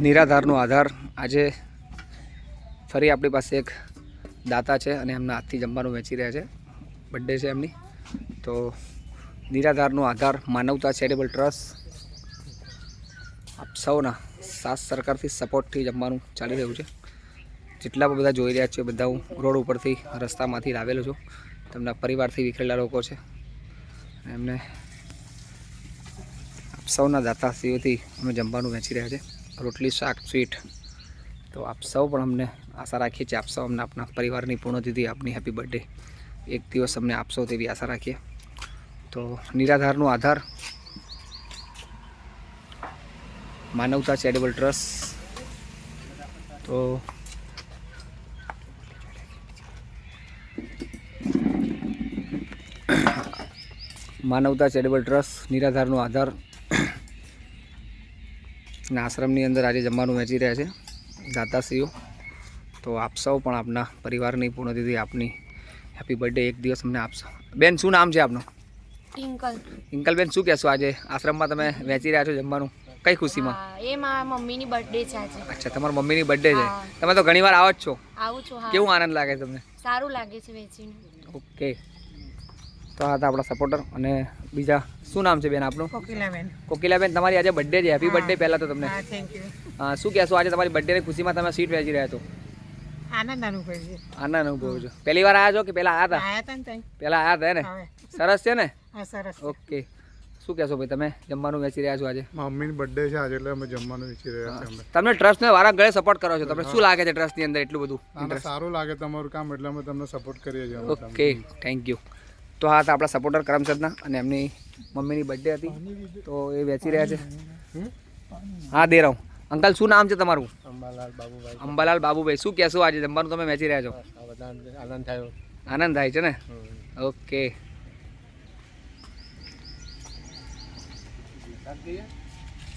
નિરાધારનો આધાર. આજે ફરી આપણી પાસે એક દાતા છે અને એમના હાથથી જમવાનું વેચી રહ્યા છે. બર્થડે છે એમની. તો નિરાધારનો આધાર, માનવતા ચેરિટેબલ ટ્રસ્ટ આપ સૌના સાથ સરકારથી સપોર્ટથી જમવાનું ચાલી રહ્યું છે. જેટલા પણ બધા જોઈ રહ્યા છે, બધા હું રોડ ઉપરથી, રસ્તામાંથી લાવેલો છું. તેમના પરિવારથી વિખરેલા લોકો છે. એમને સૌના દાતાશ્રીઓથી અમે જમવાનું વહેંચી રહ્યા છે. રોટલી, શાક, સ્વીટ. તો આપ સૌ પણ અમને આશા રાખીએ છીએ, આપ સૌ અમને આપણા પરિવારની પૂર્ણતિથિ આપની હેપી બર્થડે એક દિવસ અમને આપશો તેવી આશા રાખીએ. તો નિરાધારનો આધાર, માનવતા ચેરિટેબલ ટ્રસ્ટ તો માનવતા ચેરિટેબલ ટ્રસ્ટ નિરાધારનો આધાર. આશ્રમની અંદર આજે જમવાનું વહેંચી રહ્યા છે દાતાશ્રીઓ. તો આપ સૌ પણ આપના પરિવારની પૂર્ણતિથિ આપની હેપી બર્થડે એક દિવસ અમને આપશો. બેન શું નામ છે આપનું? ટિંકલ. ઇંકલબેન શું કહેશો આજે? આશ્રમમાં તમે વહેંચી રહ્યા છો જમવાનું? કઈ ખુશીમાં? એ મારા મમ્મીની બર્થડે છે આજે. અચ્છા તમારા મમ્મીની બર્થડે છે. તમે તો ઘણીવાર આવો જ છો. આવું છું કેવું આનંદ લાગે તમને? સારું લાગે છે વેચીને ઓકે તો આ હતા આપણા સપોર્ટર અને બીજા શું નામ છે બેન આપનું? કોકિલાબેન. કોકિલાબેન તમારી આજે બર્થડે છે. હેપી. બર્થડે પહેલાં તો તમને. હા થેન્ક યુ શું કહેશો આજે તમારી બર્થડેની ખુશીમાં તમે સીટ વેચી રહ્યા છો? આનંદ અનુભવીએ. આનંદ અનુભવ છો પહેલી વાર આવ્યા છો કે પહેલાં આવ્યા આયા હતા ને પહેલા આવ્યા હતા ને? સરસ છે ને? હા સરસ ઓકે. શું કહેશો ભાઈ તમે જમવાનું વેચી રહ્યા છો આજે? મમ્મીની બર્થડે છે આજે એટલે અમે જમવાનું વેચી રહ્યા છીએ અમે. તમને ટ્રસ્ટને વારા ગળે સપોર્ટ કરો છો. તમને શું લાગે છે ટ્રસ્ટની અંદર એટલું બધું? સારું લાગે તમારું કામ એટલે અમે તમને સપોર્ટ કરીએ છીએ ઓકે થેન્ક યુ તો હા હતા આપણા સપોર્ટર કરમચંદના અને એમની મમ્મીની બર્થડે હતી. તો એ વેચી રહ્યા છે. હા દે રહું. અંકલ શું નામ છે તમારું? અંબાલાલ બાબુભાઈ. અંબાલાલ બાબુભાઈ. શું કહેશો આજે? જમવાનું તમે વેચી રહ્યા છો? આનંદ થયો આનંદ થાય છે ને? ઓકે.